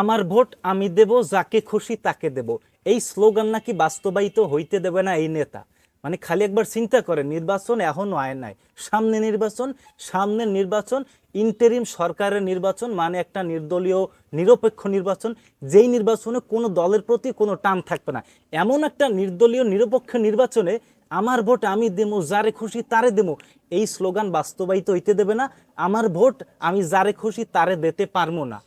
আমার ভোট আমি দেব, যাকে খুশি তাকে দেব। এই স্লোগান নাকি বাস্তবায়িত হইতে দেবে না এই নেতা। মানে খালি একবার চিন্তা করে নির্বাচন এখনও আয় নাই। সামনে নির্বাচন সামনের নির্বাচন, ইন্টারিম সরকারের নির্বাচন মানে একটা নির্দলীয়, নিরপেক্ষ নির্বাচন। যেই নির্বাচনে কোনো দলের প্রতি কোনো টান থাকবে না। এমন একটা নির্দলীয়, নিরপেক্ষ নির্বাচনে আমার ভোট আমি দেবো, যারে খুশি তারে দেবো। এই স্লোগান বাস্তবায়িত হইতে দেবে না। আমার ভোট আমি যারে খুশি তারে দিতে পারব না।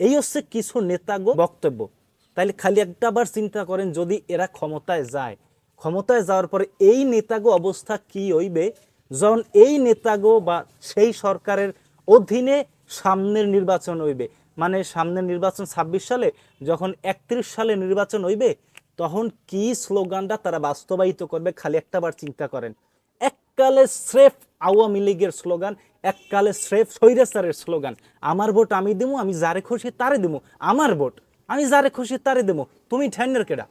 এই হচ্ছে কিছু নেতাগো বক্তব্য। তাইলে খালি একটাবার চিন্তা করেন, যদি এরা ক্ষমতায় যায়, ক্ষমতায় যাওয়ার পরে এই নেতাগো অবস্থা কি হইবে? যখন এই নেতাগো বা সেই সরকারের অধীনে সামনের নির্বাচন হইবে মানে সামনের নির্বাচন ছাব্বিশ সালে, যখন একত্রিশ সালে নির্বাচন হইবে, তখন কি স্লোগানটা তারা বাস্তবায়িত করবে? খালি একটাবার চিন্তা করেন। এককালে স্রেফ আওয়ামী লীগের স্লোগান, এককালে স্রেফ স্বৈরাচারের স্লোগান, আমার ভোট আমি দেবো আমি যারে খুশি তারে দেবো আমার ভোট, আমি যারে খুশি তারে দেবো তুমি ঠ্যান্ডার কেডা?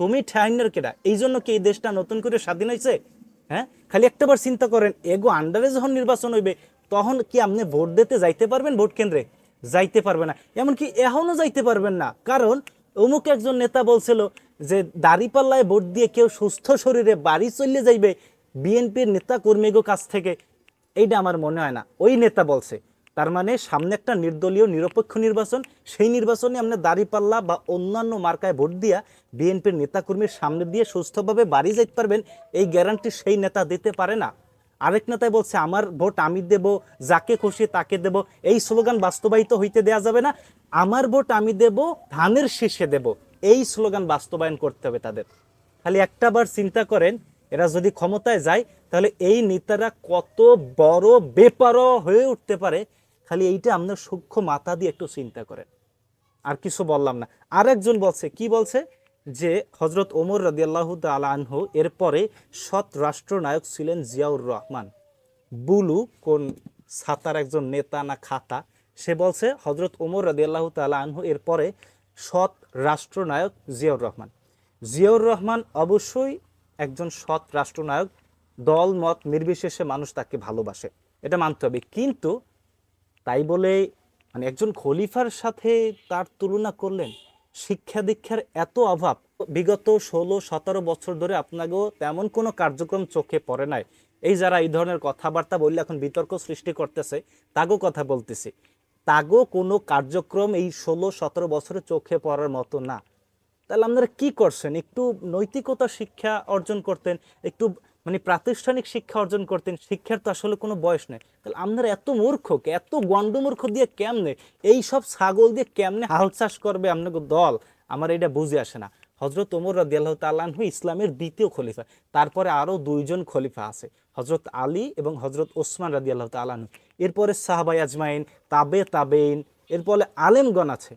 তুমি ঠ্যান্ডার কেডা? এই জন্য কি এই দেশটা নতুন করে স্বাধীন হয়েছে হ্যাঁ? খালি একটাবার চিন্তা করেন, এগো আন্ডারে যখন নির্বাচন হইবে, তখন কি আপনি ভোট দিতে যাইতে পারবেন ভোট কেন্দ্রে? যাইতে পারবে না। এমনকি এখনও যাইতে পারবেন না। কারণ অমুক একজন নেতা বলছিল যে, দাড়িপাল্লায় ভোট দিয়ে কেউ সুস্থ শরীরে বাড়ি চলে যাইবে বিএনপির নেতা কর্মীগো কাছ থেকে, এইটা আমার মনে হয় না। ওই নেতা বলছে, তার মানে সামনে একটা নির্দলীয় নিরপেক্ষ নির্বাচন, সেই নির্বাচনে আপনি দাড়িপাল্লা বা অন্যান্য মার্কায় ভোট দিয়া বিএনপির নেতাকর্মীর সামনে দিয়ে সুস্থভাবে বাড়ি যাইতে পারবেন, এই গ্যারান্টি সেই নেতা দিতে পারে না। আরেক নেতায় বলছে, আমার ভোট আমি দেব, যাকে খুশি তাকে দেব। এই স্লোগান বাস্তবায়িত হইতে দেয়া যাবে না। আমার ভোট আমি দেব, ধানের শীষে দেব। এই স্লোগান বাস্তবায়ন করতে হবে তাদের। খালি একটা বার চিন্তা করেন এরা যদি ক্ষমতায় যায়, তাহলে এই নেতারা কত বড় বেপারো হয়ে উঠতে পারে। খালি এইটা আপনার সূক্ষ্ম মাথা দিয়ে একটু চিন্তা করেন। আর কিছু বললাম না। আর একজন বলছে, কি বলছে? যে হজরত ওমর রাদিয়াল্লাহু তাআলা আনহু এরপরে সৎ রাষ্ট্রনায়ক ছিলেন জিয়াউর রহমান। বুলু কোন সাতার একজন নেতা না খাতা, সে বলছে হজরত ওমর রাদিয়াল্লাহু তাআলা আনহু এরপরে সৎ রাষ্ট্রনায়ক জিয়াউর রহমান। জিয়াউর রহমান অবশ্যই একজন সৎ রাষ্ট্রনায়ক দল, মত, নির্বিশেষে মানুষ তাকে ভালোবাসে। এটা মানতে হবে। কিন্তু তাই বলে মানে একজন খলিফার সাথে তার তুলনা করলেন, শিক্ষা দীক্ষার এত অভাব, বিগত ষোলো, সতেরো বছর ধরে আপনাকেও তেমন কোনো কার্যক্রম চোখে পড়ে নাই। এই যারা এই ধরনের কথাবার্তা বললে এখন বিতর্ক সৃষ্টি করতেছে, তাগো কথা বলতেছি। তাগো কোনো কার্যক্রম এই ষোলো, সতেরো বছরে চোখে পড়ার মতো না। তাহলে আপনারা কি করছেন? একটু নৈতিকতা শিক্ষা অর্জন করতেন, একটু মানে প্রাতিষ্ঠানিক শিক্ষা অর্জন করতেন, শিক্ষার তো আসলে কোনো বয়স নেই। তাহলে আপনারা এত মূর্খ এত গণ্ডমূর্খ দিয়ে কেমনে? এই সব ছাগল দিয়ে কেমনে হাল চাষ করবে আপনাকে দল? আমার এটা বুঝে আসে না। হজরত ওমর রাদিয়াল্লাহ তাল্লাহু ইসলামের দ্বিতীয় খলিফা, তারপরে আরও দুইজন খলিফা আছে হজরত আলী এবং হজরত ওসমান রাদিয়াল্লাহ তাল্লাহু এরপরে সাহাবাই আজমাইন, তাবে তাবেইন এরপরে আলেমগণ আছে।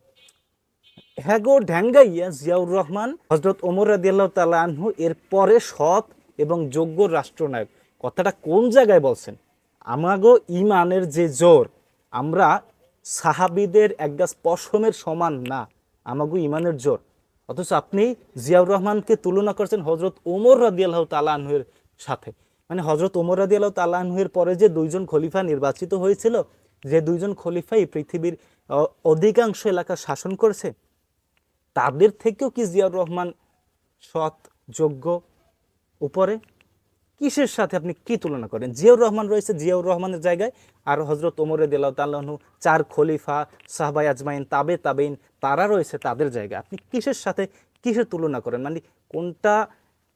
হ্যাগো ঢ্যাঙ্গাইয়া জিয়াউর রহমান, হজরত ওমর রাদিয়াল্লাহ তাল্লাহ আনহু, এর পরে সৎ এবং যোগ্য রাষ্ট্রনায়ক। কথাটা কোন জায়গায় বলছেন? আমাগো ইমানের যে জোর, আমরা সাহাবিদের এক গাছ পশমের সমান না, আমাগো ইমানের জোর। অথচ আপনি জিয়াউর রহমানকে তুলনা করছেন হজরত ওমর রাদিয়াল্লাহ তাল্লাহ আনহুয়ের সাথে। মানে হজরত ওমর রাদিয়াল্লাহ তাল্লাহ আনহুয়ের পরে যে দুইজন খলিফা নির্বাচিত হয়েছিল, যে দুইজন খলিফাই পৃথিবীর অধিকাংশ এলাকা শাসন করেছে তাদের থেকেও কি জিয়াউর রহমান সৎ, যোগ্য, উপরে? কিসের সাথে আপনি কি তুলনা করেন? জিয়াউর রহমান রয়েছে জিয়াউর রহমানের জায়গায়, আর হজরত ওমরে দিল্লাহ চার খলিফা সাহবাই আজমাইন, তাবে তাবেইন তারা রয়েছে তাদের জায়গায়। আপনি কিসের সাথে, কিসের তুলনা করেন? মানে কোনটা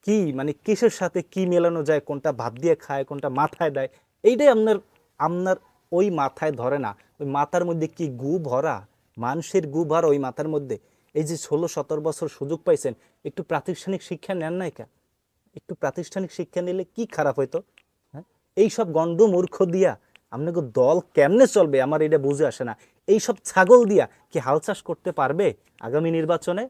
কি মানে কিসের সাথে কি মেলানো যায়, কোনটা ভাত দিয়ে খায়, কোনটা মাথায় দেয়? এইটাই আপনার আপনার ওই মাথায় ধরে না। ওই মাথার মধ্যে কি গু ভরা? মানুষের গু ভরা ওই মাথার মধ্যে। এই যে ষোলো, সতেরো বছর সুযোগ পাইছেন, একটু প্রাতিষ্ঠানিক শিক্ষা নেন নাই কা একটু প্রাতিষ্ঠানিক শিক্ষা নিলে কি খারাপ হইতো? হ্যাঁ? এই সব গণ্ড মূর্খ দিয়া আপনাকে দল কেমনে চলবে? আমার এটা বুঝে আসে না। এই সব ছাগল দিয়া কি হাল চাষ করতে পারবে আগামী নির্বাচনে?